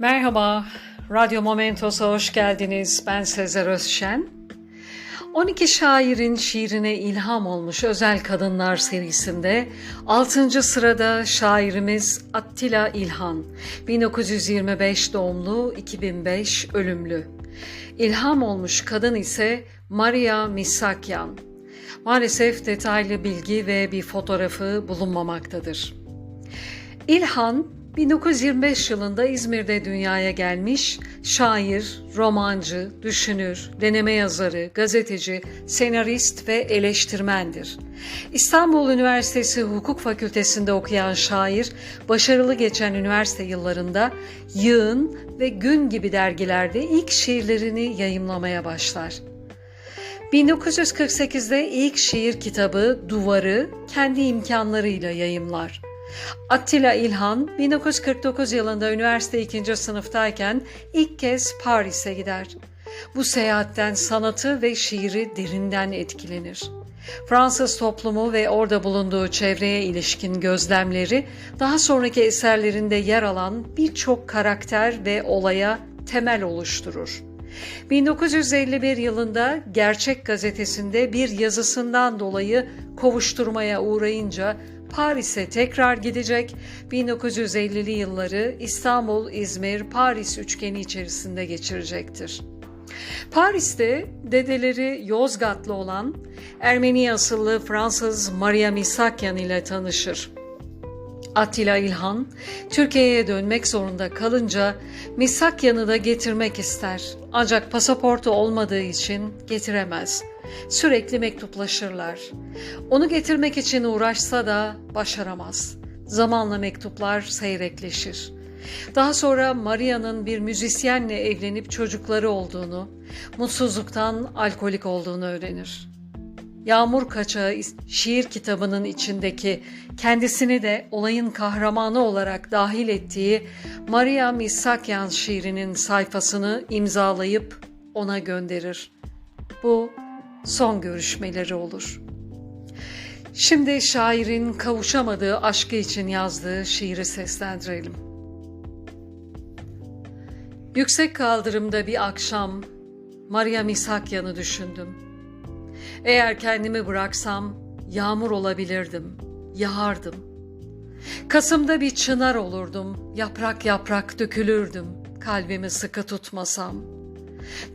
Merhaba, Radyo Momentos'a hoş geldiniz. Ben Sezer Özşen. 12 şairin şiirine ilham olmuş Özel Kadınlar serisinde 6. sırada şairimiz Attila İlhan. 1925 doğumlu, 2005 ölümlü. İlham olmuş kadın ise Maria Misakyan. Maalesef detaylı bilgi ve bir fotoğrafı bulunmamaktadır. İlhan 1925 yılında İzmir'de dünyaya gelmiş şair, romancı, düşünür, deneme yazarı, gazeteci, senarist ve eleştirmendir. İstanbul Üniversitesi Hukuk Fakültesinde okuyan şair, başarılı geçen üniversite yıllarında Yığın ve Gün gibi dergilerde ilk şiirlerini yayımlamaya başlar. 1948'de ilk şiir kitabı Duvarı kendi imkanlarıyla yayımlar. Attila İlhan 1949 yılında üniversite ikinci sınıftayken ilk kez Paris'e gider. Bu seyahatten sanatı ve şiiri derinden etkilenir. Fransız toplumu ve orada bulunduğu çevreye ilişkin gözlemleri daha sonraki eserlerinde yer alan birçok karakter ve olaya temel oluşturur. 1951 yılında Gerçek gazetesinde bir yazısından dolayı kovuşturmaya uğrayınca Paris'e tekrar gidecek, 1950'li yılları İstanbul, İzmir, Paris üçgeni içerisinde geçirecektir. Paris'te dedeleri Yozgatlı olan Ermeni asıllı Fransız Maria Misakyan ile tanışır. Attila İlhan, Türkiye'ye dönmek zorunda kalınca Misakyan'ı da getirmek ister. Ancak pasaportu olmadığı için getiremez. Sürekli mektuplaşırlar. Onu getirmek için uğraşsa da başaramaz. Zamanla mektuplar seyrekleşir. Daha sonra Maria'nın bir müzisyenle evlenip çocukları olduğunu, mutsuzluktan alkolik olduğunu öğrenir. Yağmur Kaçağı şiir kitabının içindeki kendisini de olayın kahramanı olarak dahil ettiği Maria Misakyan şiirinin sayfasını imzalayıp ona gönderir. Bu son görüşmeleri olur. Şimdi şairin kavuşamadığı aşkı için yazdığı şiiri seslendirelim. Yüksek kaldırımda bir akşam Maria Misakyan'ı düşündüm. Eğer kendimi bıraksam yağmur olabilirdim, yağardım. Kasımda bir çınar olurdum, yaprak yaprak dökülürdüm, kalbimi sıkı tutmasam.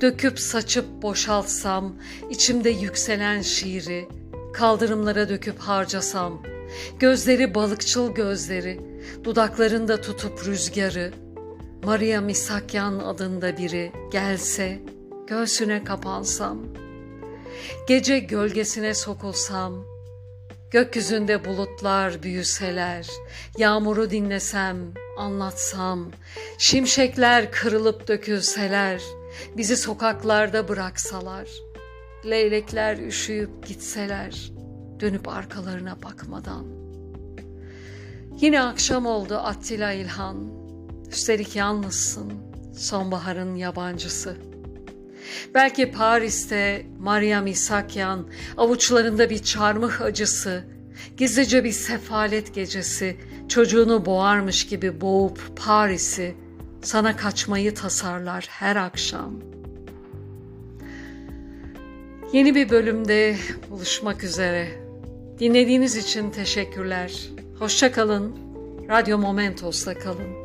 Döküp saçıp boşaltsam, içimde yükselen şiiri, kaldırımlara döküp harcasam. Gözleri balıkçıl gözleri, dudaklarında tutup rüzgarı, Maria Misakyan adında biri gelse, göğsüne kapansam.'' Gece gölgesine sokulsam, gökyüzünde bulutlar büyüseler, yağmuru dinlesem, anlatsam, şimşekler kırılıp dökülseler, bizi sokaklarda bıraksalar, leylekler üşüyüp gitseler, dönüp arkalarına bakmadan. Yine akşam oldu Attila İlhan, üstelik yalnızsın, sonbaharın yabancısı.'' Belki Paris'te Maria Misakyan avuçlarında bir çarmıh acısı, gizlice bir sefalet gecesi, çocuğunu boğarmış gibi boğup Paris'i, sana kaçmayı tasarlar her akşam. Yeni bir bölümde buluşmak üzere. Dinlediğiniz için teşekkürler. Hoşça kalın. Radyo Momentos'ta kalın.